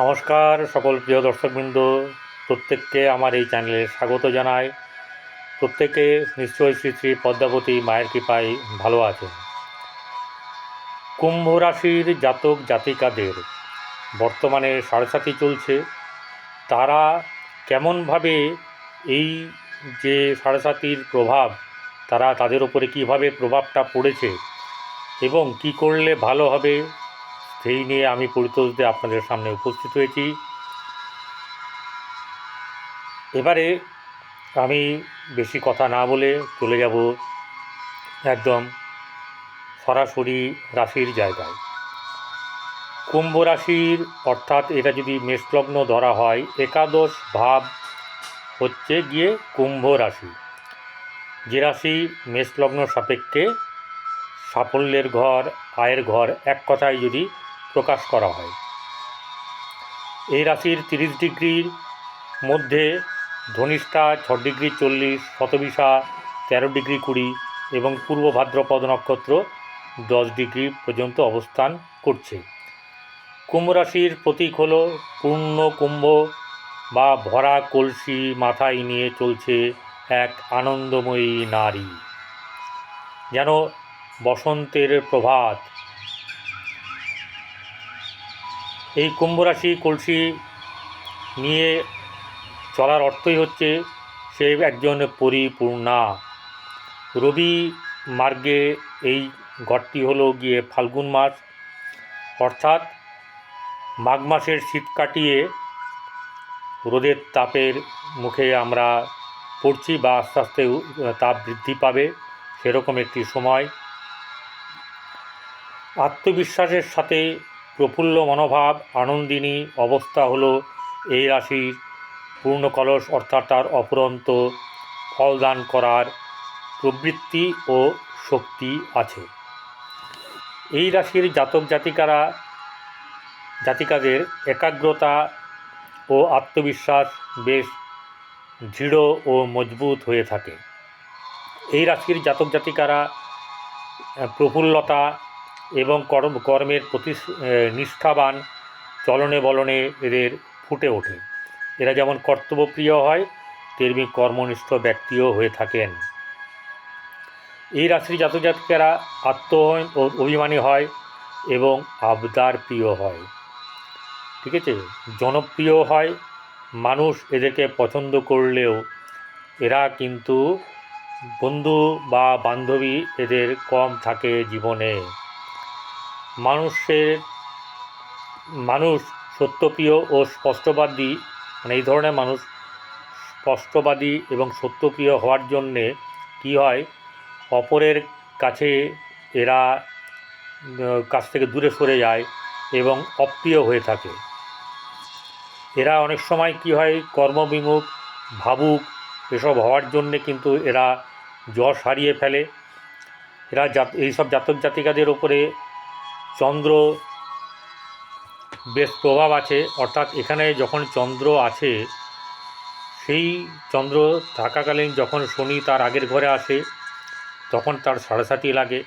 নমস্কার সকল প্রিয় দর্শকবৃন্দ, প্রত্যেককে আমার এই চ্যানেলে স্বাগত জানাই। প্রত্যেকে নিশ্চয়ই শ্রী শ্রী পদ্মাবতী মায়ের কৃপায় ভালো আছেন। কুম্ভ রাশির জাতক জাতিকাদের বর্তমানে সাড়ে চলছে। তারা কেমনভাবে এই যে সাড়ে প্রভাব, তারা তাদের ওপরে কীভাবে প্রভাবটা পড়েছে এবং কি করলে ভালো হবে সেই নিয়ে আমি পরিতোষদের আপনাদের সামনে উপস্থিত হয়েছি। এবারে আমি বেশি কথা না বলে চলে যাব একদম সরাসরি রাশির জায়গায়। কুম্ভ রাশির অর্থাৎ এটা যদি মেষলগ্ন ধরা হয়, একাদশ ভাব হচ্ছে গিয়ে কুম্ভ রাশি। যে রাশি মেষলগ্ন সাপেক্ষে সাফল্যের ঘর, আয়ের ঘর এক কথায় যদি প্রকাশ করা হয়। এই রাশির তিরিশ ডিগ্রির মধ্যে ধনিষ্ঠা ছ ডিগ্রি চল্লিশ, শতবিশা তেরো ডিগ্রি কুড়ি এবং পূর্ব ভাদ্রপদ নক্ষত্র দশ ডিগ্রি পর্যন্ত অবস্থান করছে। কুম্ভ রাশির প্রতীক হল পূর্ণ কুম্ভ বা ভরা কলসি মাথায় নিয়ে চলছে এক আনন্দময়ী নারী। যেন বসন্তের প্রভাত এই কুম্ভ রাশি কলসি নিয়ে চলার অর্থই হচ্ছে সে একজন পরিপূর্ণা। রবি মার্গে এই ঘরটি হলো গিয়ে ফাল্গুন মাস। অর্থাৎ মাঘ মাসের শীত কাটিয়ে রোদের তাপের মুখে আমরা পড়ছি বা আস্তে আস্তে তাপ বৃদ্ধি পাবে সেরকম একটি সময়। আত্মবিশ্বাসের সাথে প্রফুল্ল মনোভাব, আনন্দিনী অবস্থা হলো এই রাশির পূর্ণ কলস, অর্থাৎ তার অপরন্ত ফলদান করার প্রবৃত্তি ও শক্তি আছে। এই রাশির জাতক জাতিকারা, জাতিকাদের একাগ্রতা ও আত্মবিশ্বাস বেশ দৃঢ় ও মজবুত হয়ে থাকে। এই রাশির জাতক জাতিকারা, প্রফুল্লতা এবং কর্ম কর্মের প্রতি নিষ্ঠাবান, চলনে বলনে এদের ফুটে ওঠে। এরা যেমন কর্তব্যপ্রিয় হয়, তেমনি কর্মনিষ্ঠ ব্যক্তিও হয়ে থাকেন। এই রাশির জাতজাতিকারা আত্ম অভিমানী হয় এবং আবদার প্রিয় হয়। ঠিক আছে? জনপ্রিয় হয়, মানুষ এদেরকে পছন্দ করলেও এরা কিন্তু বন্ধু বা বান্ধবী এদের কম থাকে জীবনে। মানুষের, মানুষ সত্যপ্রিয় ও স্পষ্টবাদী মানে এই ধরনের মানুষ স্পষ্টবাদী এবং সত্যপ্রিয় হওয়ার জন্যে কী হয়, অপরের কাছে এরা কাছ থেকে দূরে সরে যায় এবং অপ্রিয় হয়ে থাকে। এরা অনেক সময় কি হয়, কর্মবিমুখ, ভাবুক, এসব হওয়ার জন্যে কিন্তু এরা যশ হারিয়ে ফেলে। এরা জাত, এইসব জাতক জাতিকাদের ওপরে চন্দ্র বেশ প্রভাব আছে, অর্থাৎ এখানে যখন চন্দ্র আছে, সেই চন্দ্র থাকাকালীন যখন শনি তার আগের ঘরে আসে, তখন তার সাড়ে লাগে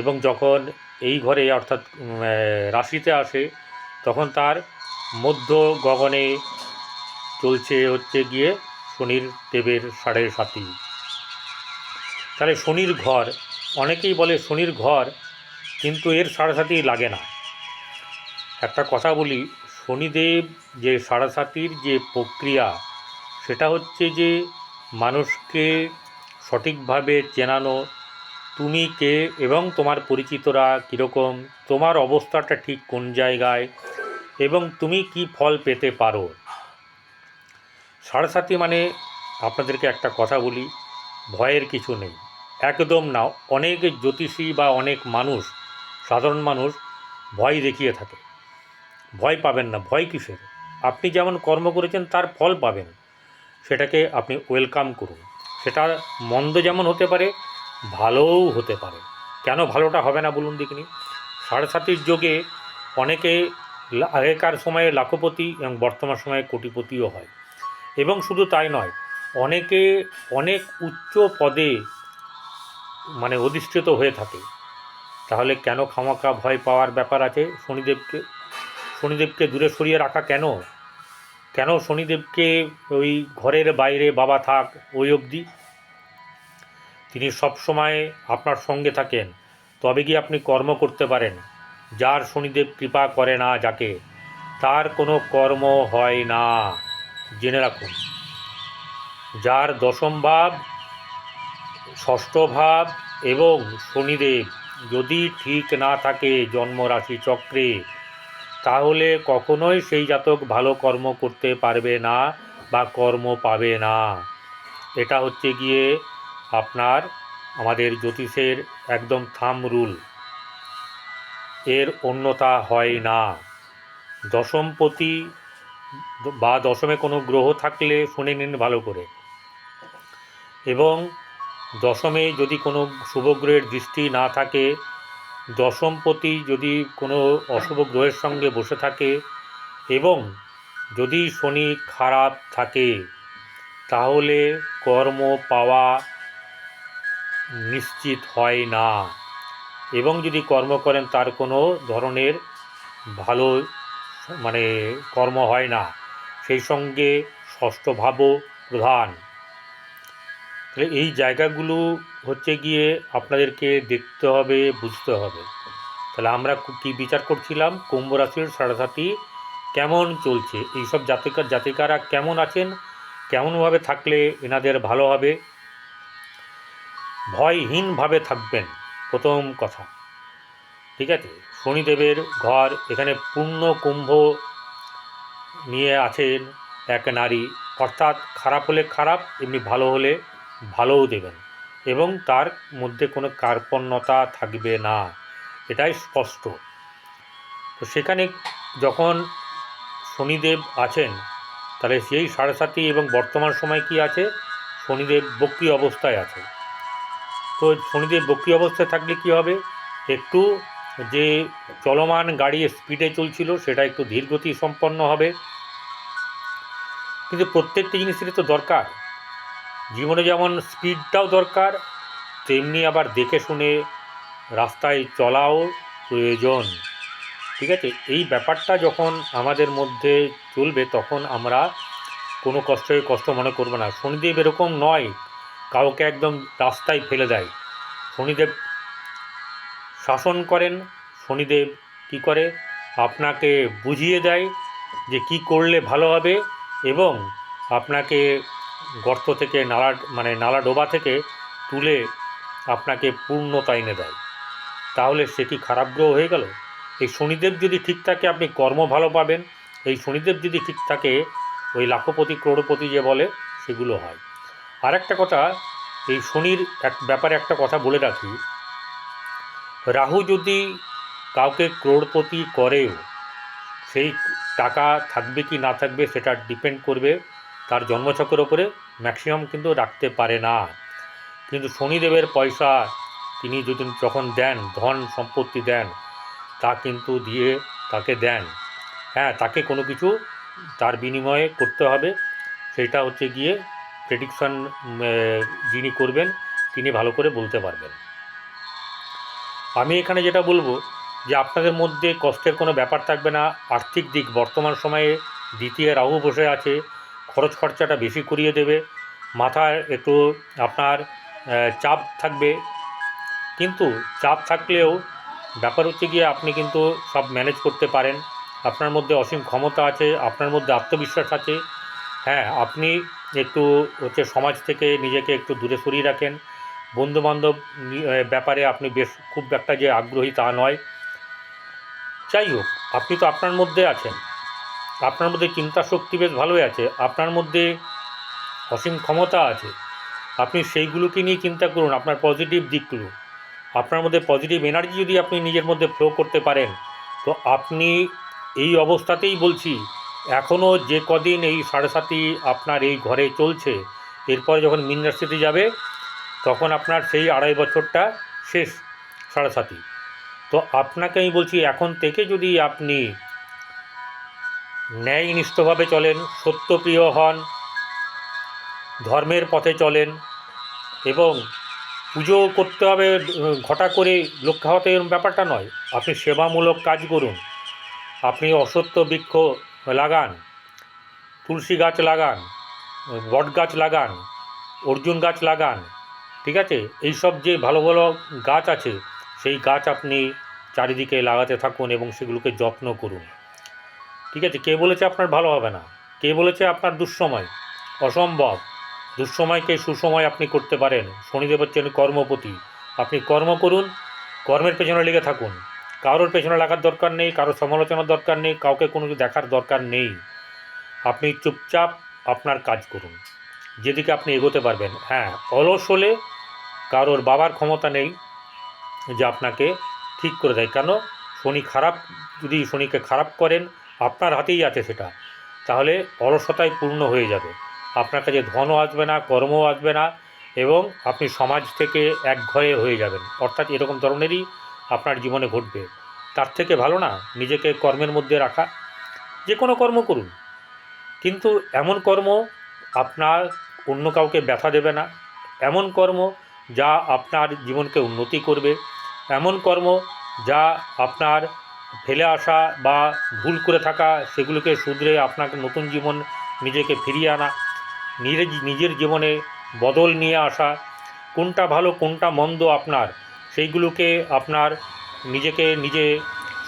এবং যখন এই ঘরে, অর্থাৎ রাশিতে আসে, তখন তার মধ্য গগনে চলছে হচ্ছে গিয়ে শনির দেবের সাড়ে সাতি তাহলে শনির ঘর, অনেকেই বলে শনির ঘর কিন্তু এর সাড়ে সাতি লাগে না। একটা কথা বলি, শনিদেব যে সাড়ে যে প্রক্রিয়া, সেটা হচ্ছে যে মানুষকে সঠিকভাবে চেনানো, তুমি কে এবং তোমার পরিচিতরা কীরকম, তোমার অবস্থাটা ঠিক কোন জায়গায়, এবং তুমি কি ফল পেতে পারো। সাড়ে মানে আপনাদেরকে একটা কথা বলি, ভয়ের কিছু নেই। একদম না, অনেক জ্যোতিষী বা অনেক মানুষ সাধারণ মানুষ ভয় দেখিয়ে থাকে। ভয় পাবেন না, ভয় কিসের? আপনি যেমন কর্ম করেছেন, তার ফল পাবেন। সেটাকে আপনি ওয়েলকাম করুন। সেটা মন্দ যেমন হতে পারে, ভালোও হতে পারে। কেন ভালোটা হবে না বলুন দেখিনি? সাড়ে সাতির যোগে অনেকে আগেকার সময়ে লাখপতি এবং বর্তমান সময়ে কোটিপতিও হয়। এবং শুধু তাই নয়, অনেকে অনেক উচ্চ পদে মানে অধিষ্ঠিত হয়ে থাকে। তাহলে কেন খামাখা ভয় পাওয়ার ব্যাপার আছে? শনিদেবকে শনিদেবকে দূরে সরিয়ে রাখা কেন? কেন শনিদেবকে ওই ঘরের বাইরে বাবা থাক ওই অবধি? তিনি সব সময় আপনার সঙ্গে থাকেন, তবে কি আপনি কর্ম করতে পারেন? যার শনিদেব কৃপা করে না যাকে, তার কোনো কর্ম হয় না। জেনে রাখুন। যার দশম ভাব, ষষ্ঠ ভাব এবং শনিদেব যদি ঠিক না থাকে জন্মরাশি চক্রে, তাহলে কখনোই সেই জাতক ভালো কর্ম করতে পারবে না বা কর্ম পাবে না। এটা হচ্ছে গিয়ে আপনার, আমাদের জ্যোতিষের একদম থাম রুল। এর অন্যতা হয় না। দশমপতি বা দশমে কোনো গ্রহ থাকলে শুনে নিন ভালো করে। এবং দশমে যদি কোনো শুভ গ্রহের দৃষ্টি না থাকে দশমপতি যদি কোনো অশুভ গ্রহের সঙ্গে বসে থাকে এবং যদি শনি খারাপ থাকে, তাহলে কর্ম পাওয়া নিশ্চিত হয় না। এবং যদি কর্ম করেন, তার কোনো ধরনের ভালো মানে কর্ম হয় না। সেই সঙ্গে ষষ্ঠ ভাবও প্রধান। তাহলে এই জায়গাগুলো হচ্ছে গিয়ে আপনাদেরকে দেখতে হবে, বুঝতে হবে। তাহলে আমরা কি বিচার করছিলাম? কুম্ভ রাশির সাড়ে কেমন চলছে? এইসব জাতিকার জাতিকারা কেমন আছেন? কেমনভাবে থাকলে এনাদের ভালো হবে? ভয়হীনভাবে থাকবেন, প্রথম কথা। ঠিক আছে? শনিদেবের ঘর, এখানে পূর্ণ কুম্ভ নিয়ে আছেন এক নারী। অর্থাৎ খারাপ হলে খারাপ, এমনি ভালো হলে ভালোও দেবেন। এবং তার মধ্যে কোনো কার্পণ্যতা থাকবে না। এটাই স্পষ্ট। তো সেখানে যখন শনিদেব আছেন, তাহলে সেই সাড়ে এবং বর্তমান সময় কি আছে? শনিদেব বক্রি অবস্থায় আছে। তো শনিদেব বক্রি অবস্থায় থাকলে কি হবে? একটু যে চলমান গাড়ি স্পিডে চলছিল, সেটা একটু ধীরগতি সম্পন্ন হবে। কিন্তু প্রত্যেকটি জিনিসেরই তো দরকার। জীবনে যেমন স্পিডটাও দরকার, তেমনি আবার দেখে শুনে রাস্তায় চলাও প্রয়োজন। ঠিক আছে? এই ব্যাপারটা যখন আমাদের মধ্যে চলবে, তখন আমরা কোনো কষ্টকে কষ্ট মনে করব না। শনিদেব এরকম নয়, কাউকে একদম রাস্তায় ফেলে দেয়। শনিদেব শাসন করেন। শনিদেব কি করে? আপনাকে বুঝিয়ে দেয় যে কি করলে ভালো হবে এবং আপনাকে গর্ত থেকে নালা মানে নালা ডোবা থেকে তুলে আপনাকে পূর্ণতা এনে দেয়। তাহলে সে কি খারাপ গ্রহ হয়ে গেল? এই শনিদেব যদি ঠিক থাকে, আপনি কর্ম ভালো পাবেন। এই শনিদেব যদি ঠিক থাকে, ওই লাখপতি, ক্রোড়পতি যে বলে, সেগুলো হয়। আর একটা কথা, এই শনির এক ব্যাপারে একটা কথা বলে রাখি। রাহু যদি কাউকে ক্রোড়পতি করেও, সেই টাকা থাকবে কি না থাকবে, সেটা ডিপেন্ড করবে। তার জন্মচক্রের ওপরে ম্যাক্সিমাম কিন্তু রাখতে পারে না। কিন্তু শনিদেবের পয়সা তিনি যদি যখন দেন, ধন সম্পত্তি দেন, তা কিন্তু দিয়ে তাকে দেন। হ্যাঁ তাকে কোনো কিছু তার বিনিময়ে করতে হবে। সেটা হচ্ছে গিয়ে প্রেডিকশন যিনি করবেন, তিনি ভালো করে বলতে পারবেন। আমি এখানে যেটা বলব, যে আপনাদের মধ্যে কষ্টের কোনো ব্যাপার থাকবে না। আর্থিক দিক, বর্তমান সময়ে দ্বিতীয় রাহু বসে আছে। খরচ খরচাটা বেশি করিয়ে দেবে, মাথায় একটু আপনার চাপ থাকবে। কিন্তু চাপ থাকলেও ব্যাপার হচ্ছে গিয়ে আপনি কিন্তু সব ম্যানেজ করতে পারেন। আপনার মধ্যে অসীম ক্ষমতা আছে, আপনার মধ্যে আত্মবিশ্বাস আছে। হ্যাঁ আপনি একটু হচ্ছে সমাজ থেকে নিজেকে একটু দূরে সরিয়ে রাখেন। বন্ধুবান্ধব ব্যাপারে আপনি বেশ খুব একটা যে আগ্রহী তা নয়। যাই হোক, আপনি তো আপনার মধ্যে আছেন। আপনার মধ্যে চিন্তা শক্তি বেশ ভালোই আছে, আপনার মধ্যে অসীম ক্ষমতা আছে, আপনি সেইগুলোকে নিয়ে চিন্তা করুন, আপনার পজিটিভ দিকগুলো। আপনার মধ্যে পজিটিভ এনার্জি যদি আপনি নিজের মধ্যে ফ্লো করতে পারেন, তো আপনি এই অবস্থাতেই বলছি এখনও যে কদিন এই সাড়ে সাতি আপনার এই ঘরে চলছে, এরপরে যখন মিন যাবে, তখন আপনার সেই আড়াই বছরটা শেষ, সাড়ে সাতি তো আপনাকে আমি বলছি, এখন থেকে যদি আপনি ন্যায়নিষ্ঠভাবে চলেন, সত্যপ্রিয় হন, ধর্মের পথে চলেন এবং পুজো করতে হবে, ঘটা করে লোক খাওয়াতে এরকম ব্যাপারটা নয়। আপনি সেবামূলক কাজ করুন, আপনি অসত্য বৃক্ষ লাগান, তুলসী গাছ লাগান, বট গাছ লাগান, অর্জুন গাছ লাগান, ঠিক আছে? এইসব যে ভালো ভালো গাছ আছে, সেই গাছ আপনি চারিদিকে লাগাতে থাকুন এবং সেগুলোকে যত্ন করুন। ঠিক আছে, কে বলেছে আপনার ভালো হবে না? কে বলেছে আপনার দুঃসময়? অসম্ভব। দুঃসময়কে সুসময় আপনি করতে পারেন। শনিদেব হচ্ছেন কর্মপতি। আপনি কর্ম করুন, কর্মের পেছনে লেগে থাকুন। কারোর পেছনে লাগার দরকার নেই কারোর সমালোচনার দরকার নেই, কাউকে কোনো দেখার দরকার নেই। আপনি চুপচাপ আপনার কাজ করুন। যেদিকে আপনি এগোতে পারবেন। হ্যাঁ অলস হলে কারোর বাবার ক্ষমতা নেই যে আপনাকে ঠিক করে দেয়। কেন? শনি খারাপ, যদি শনিকে খারাপ করেন আপনার হাতেই আছে সেটা। তাহলে অলসতায় পূর্ণ হয়ে যাবে। আপনার কাছে ধনও আসবে না, কর্মও আসবে না, এবং আপনি সমাজ থেকে এক ঘরে হয়ে যাবেন। অর্থাৎ এরকম ধরনেরই আপনার জীবনে ঘটবে। তার থেকে ভালো না, নিজেকে কর্মের মধ্যে রাখা। যে কোনো কর্ম করুন। কিন্তু এমন কর্ম আপনার অন্য কাউকে ব্যথা দেবে না। এমন কর্ম যা আপনার জীবনকে উন্নতি করবে। এমন কর্ম যা আপনার ফেলে আসা বা ভুল করে থাকা সেগুলোকে শুধরে আপনাকে নতুন জীবন নিজেকে ফিরিয়ে আনা, নিজের নিজের জীবনে বদল নিয়ে আসা, কোনটা ভালো, কোনটা মন্দ আপনার, সেইগুলোকে আপনার নিজেকে নিজে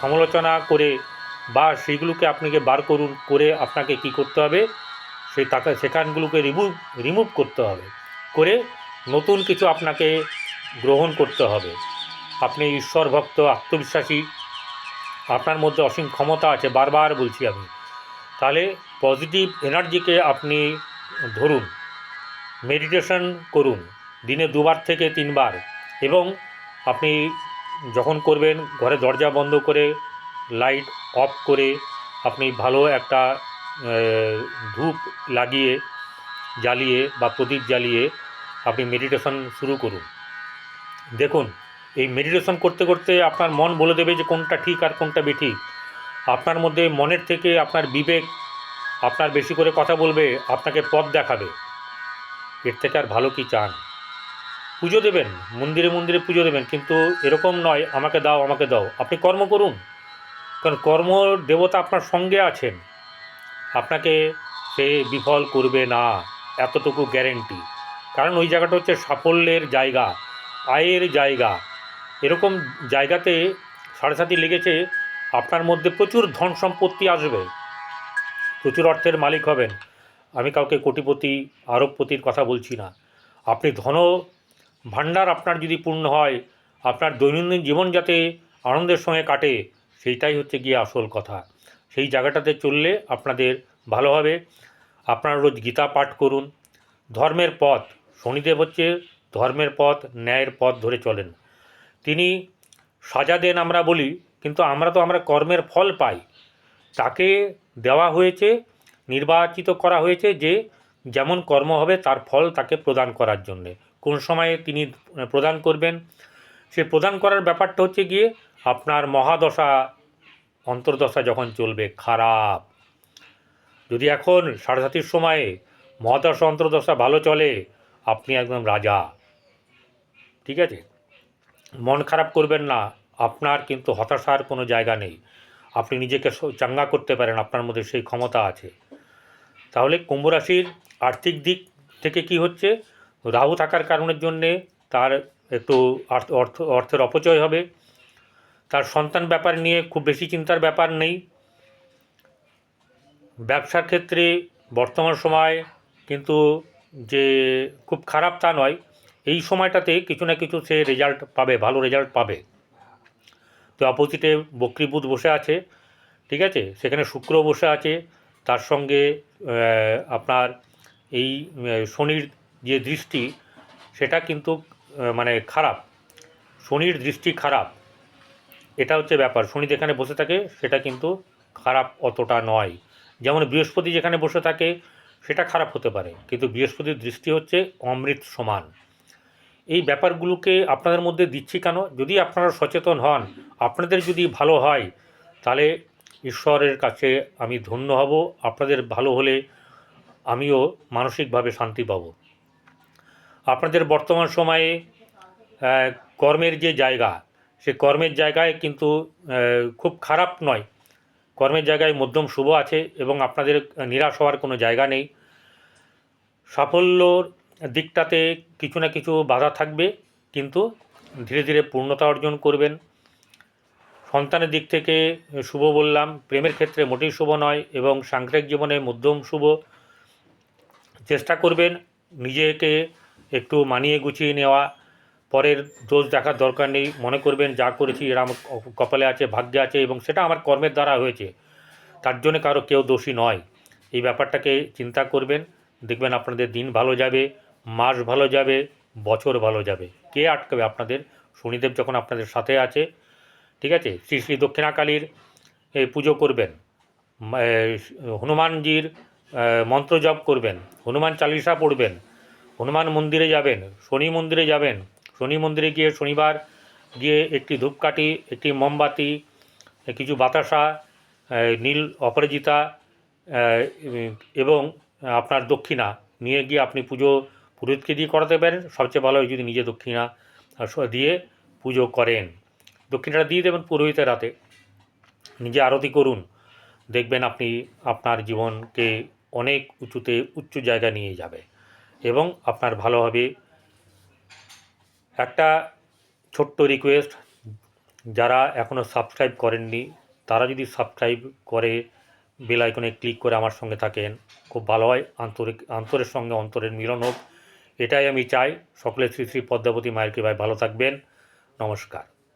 সমালোচনা করে বা সেইগুলোকে আপনাকে বার করুন, করে আপনাকে কি করতে হবে? সে তাকে, সেখানগুলোকে রিমুভ রিমুভ করতে হবে, করে নতুন কিছু আপনাকে গ্রহণ করতে হবে। আপনি ঈশ্বর ভক্ত আত্মবিশ্বাসী আপনার মধ্যে অসীম ক্ষমতা আছে, বারবার বলছি আমি। তাহলে পজিটিভ এনার্জিকে আপনি ধরুন মেডিটেশন করুন, দিনে দুবার থেকে তিনবার, এবং আপনি যখন করবেন, ঘরে দরজা বন্ধ করে লাইট অফ করে, আপনি ভালো একটা ধূপ লাগিয়ে, জ্বালিয়ে বা প্রদীপ জ্বালিয়ে, আপনি মেডিটেশন শুরু করুন। দেখুন এই মেডিটেশন করতে করতে আপনার মন বলে দেবে যে কোনটা ঠিক আর কোনটা বেঠিক। আপনার মধ্যে মনের থেকে আপনার বিবেক আপনার বেশি করে কথা বলবে, আপনাকে পথ দেখাবে। এর থেকে আর ভালো কি চান? পুজো দেবেন, মন্দিরে মন্দিরে পুজো দেবেন, কিন্তু এরকম নয়, আমাকে দাও আমাকে দাও। আপনি কর্ম করুন। কারণ কর্ম দেবতা আপনার সঙ্গে আছেন। আপনাকে সে বিফল করবে না, এতটুকু গ্যারেন্টি কারণ ওই জায়গাটা হচ্ছে সাফল্যের জায়গা, আয়ের জায়গা। এরকম জায়গাতে সাড়ে সাথী লেগেছে, আপনার মধ্যে প্রচুর ধন সম্পত্তি আসবে। প্রচুর অর্থের মালিক হবেন। আমি কাউকে কোটিপতি, আরবপতির কথা বলছি না। আপনি ধন ভাণ্ডার আপনার যদি পূর্ণ হয়, আপনার দৈনন্দিন জীবন যাতে আনন্দের সঙ্গে কাটে, সেইটাই হচ্ছে গিয়ে আসল কথা। সেই জায়গাটাতে চললে আপনাদের ভালো হবে। আপনারা রোজ গীতা পাঠ করুন। ধর্মের পথ, শনিদেব হচ্ছে ধর্মের পথ, ন্যায়ের পথ ধরে চলেন। তিনি সাজা দেন আমরা বলি, কিন্তু আমরা তো আমরা কর্মের ফল পাই। তাকে দেওয়া হয়েছে, নির্বাচিত করা হয়েছে যে যেমন কর্ম হবে তার ফল তাকে প্রদান করার জন্যে। কোন সময়ে তিনি প্রদান করবেন? সে প্রদান করার ব্যাপারটা হচ্ছে গিয়ে আপনার মহাদশা, অন্তর্দশা যখন চলবে, খারাপ। যদি এখন সাড়ে সাতির সময়ে মহাদশা, অন্তর্দশা ভালো চলে, আপনি একদম রাজা। ঠিক আছে? মন খারাপ করবেন না, আপনার কিন্তু হতাশার কোনো জায়গা নেই। আপনি নিজেকে চাঙ্গা করতে পারেন, আপনার মধ্যে সেই ক্ষমতা আছে। তাহলে কুম্ভ রাশির আর্থিক দিক থেকে কি হচ্ছে? রাহু থাকার কারণের জন্যে তার একটু অর্থ, অর্থের অপচয় হবে। তার সন্তান ব্যাপার নিয়ে খুব বেশি চিন্তার ব্যাপার নেই। ব্যবসার ক্ষেত্রে বর্তমান সময় কিন্তু যে খুব খারাপ তা নয় এই সময়টাতে কিছু না কিছু সে রেজাল্ট পাবে, ভালো রেজাল্ট পাবে। তো অপোজিটে বক্রীবুধ বসে আছে, ঠিক আছে? সেখানে শুক্র বসে আছে, তার সঙ্গে আপনার এই শনির যে দৃষ্টি, সেটা কিন্তু মানে খারাপ। শনির দৃষ্টি খারাপ। এটা হচ্ছে ব্যাপার। শনি যেখানে বসে থাকে, সেটা কিন্তু খারাপ অতটা নয়। যেমন বৃহস্পতি যেখানে বসে থাকে, সেটা খারাপ হতে পারে। কিন্তু বৃহস্পতির দৃষ্টি হচ্ছে অমৃত সমান। এই ব্যাপারগুলোকে আপনাদের মধ্যে দিচ্ছি কেন? যদি আপনারা সচেতন হন, আপনাদের যদি ভালো হয়, তাহলে ঈশ্বরের কাছে আমি ধন্য হব, আপনাদের ভালো হলে আমিও মানসিকভাবে শান্তি পাব। আপনাদের বর্তমান সময়ে কর্মের যে জায়গা, সে কর্মের জায়গায় কিন্তু খুব খারাপ নয়। কর্মের জায়গায় মধ্যম শুভ আছে এবং আপনাদের নিরাশ হওয়ার কোনো জায়গা নেই। সাফল্যর দিকটাতে কিছু না কিছু বাধা থাকবে, কিন্তু ধীরে ধীরে পূর্ণতা অর্জন করবেন। সন্তানের দিক থেকে শুভ বললাম, প্রেমের ক্ষেত্রে মোটেই শুভ নয় এবং সাংসারিক জীবনে মধ্যম শুভ। চেষ্টা করবেন নিজেকে একটু মানিয়ে গুছিয়ে নেওয়া। পরের দোষ দেখার দরকার নেই, মনে করবেন যা করেছি এরা আমার কপালে আছে, ভাগ্যে আছে এবং সেটা আমার কর্মের দ্বারা হয়েছে। তার জন্য কারও কেউ দোষী নয়। এই ব্যাপারটাকে চিন্তা করবেন, দেখবেন আপনাদের দিন ভালো যাবে। মাস ভালো যাবে, বছর ভালো যাবে। কে আটকাবে? আপনাদের শনিদেব যখন আপনাদের সাথে আছে, ঠিক আছে? শ্রী শ্রী দক্ষিণাকালীর পুজো করবেন। হনুমানজির মন্ত্র জপ করবেন। হনুমান চালিসা পড়বেন। হনুমান মন্দিরে যাবেন। শনি মন্দিরে যাবেন। শনি মন্দিরে গিয়ে শনিবার গিয়ে একটি ধূপকাঠি, একটি মোমবাতি কিছু বাতাসা নীল অপরাজিতা এবং আপনার দক্ষিণা নিয়ে গিয়ে আপনি পুজো পুরোহিতকে দিয়ে করাতে পারেন। সবচেয়ে ভালো হয় যদি নিজে দক্ষিণা দিয়ে পুজো করেন। দক্ষিণাটা দিয়ে দেবেন পুরোহিতের রাতে। নিজে আরতি করুন। দেখবেন আপনি আপনার জীবনকে অনেক উঁচুতে, উচ্চ জায়গা নিয়ে যাবে এবং আপনার ভালো হবে। একটা ছোট্ট রিকোয়েস্ট যারা এখনও সাবস্ক্রাইব করেননি, তারা যদি সাবস্ক্রাইব করে বেল আইকনে ক্লিক করে আমার সঙ্গে থাকেন, খুব ভালো হয়। আন্তরিক, আন্তরের সঙ্গে অন্তরের মিলন হোক। এটাই আমি চাই। সকলে শ্রী শ্রী পদ্মাবতী মায়ের কৃপায় ভালো থাকবেন। নমস্কার।